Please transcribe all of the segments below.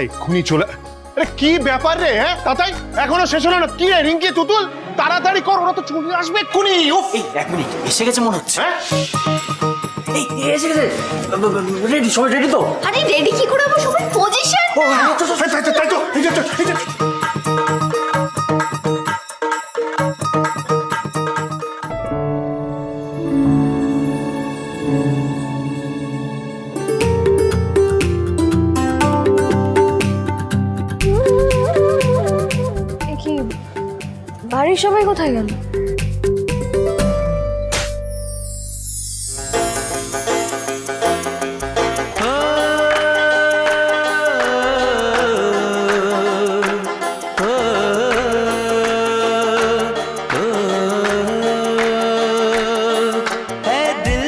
এক্ষুনি চলে আরে কি ব্যাপার রে হ্যাঁ? তাতাই এখনও শেষ হলো না। কি রে রিঙ্কি তুতুল? তাড়াতাড়ি কর ওরা তো চলে আসবে খুনি উফ! এই এক মিনিট এসে গেছে মনে হচ্ছে। হ্যাঁ? এই এই এসে গেছে। রেডি সবাই রেডি তো? আরে রেডি কি করে আবার সবাই বাড়ির সবাই কোথায় গেল है दिल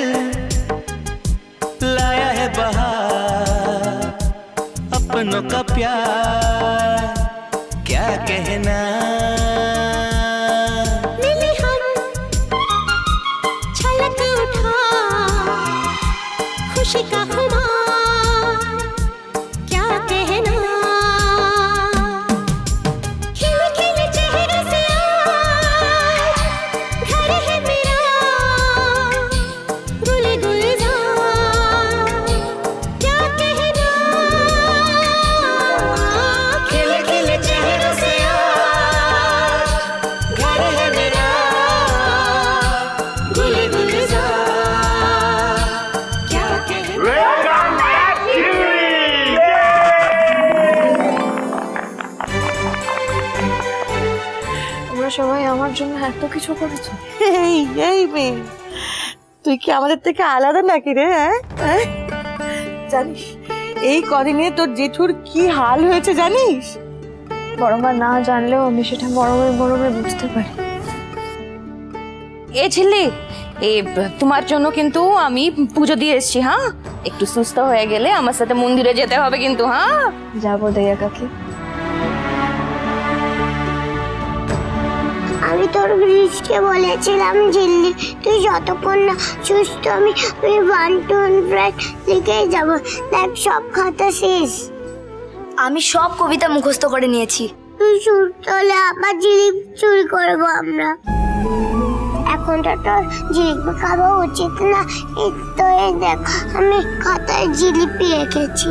लाया है बहार अपनों का प्यार क्या कहना Шика. তোমরা সবাই আমার জন্য এত কিছু করেছ? এই এই মেয়ে। তুই কি আমাদের থেকে আলাদা নাকি রে হ্যাঁ? হ্যাঁ? জানিস এই কদিনে তোর জেঠুর কি হাল হয়েছে জানিস? বড় মা না জানলেও আমি সেটা মরমে মরমে বুঝতে পারি। এ ছেলে এ তোমার জন্য কিন্তু আমি পুজো দিয়ে এসেছি হ্যাঁ? একটু সুস্থ হয়ে গেলে আমার সাথে মন্দিরে যেতে হবে কিন্তু হ্যাঁ? যাব দেয়া কাকি আমি তোর ব্রিজকে বলেছিলাম ঝিল্লি তুই যতক্ষণ না সুস্থ আমি আমি ওয়ান টু হান্ড্রেড লিখেই যাব। দেখ সব খাতা শেষ। আমি সব কবিতা মুখস্থ করে নিয়েছি। তুই সুস্থ হলে আবার জিলিপ চুরি করব আমরা। এখন তো তোর জিলিপি খাওয়া উচিত না। এই তো এই দেখ আমি খাতায় জিলিপি রেখেছি।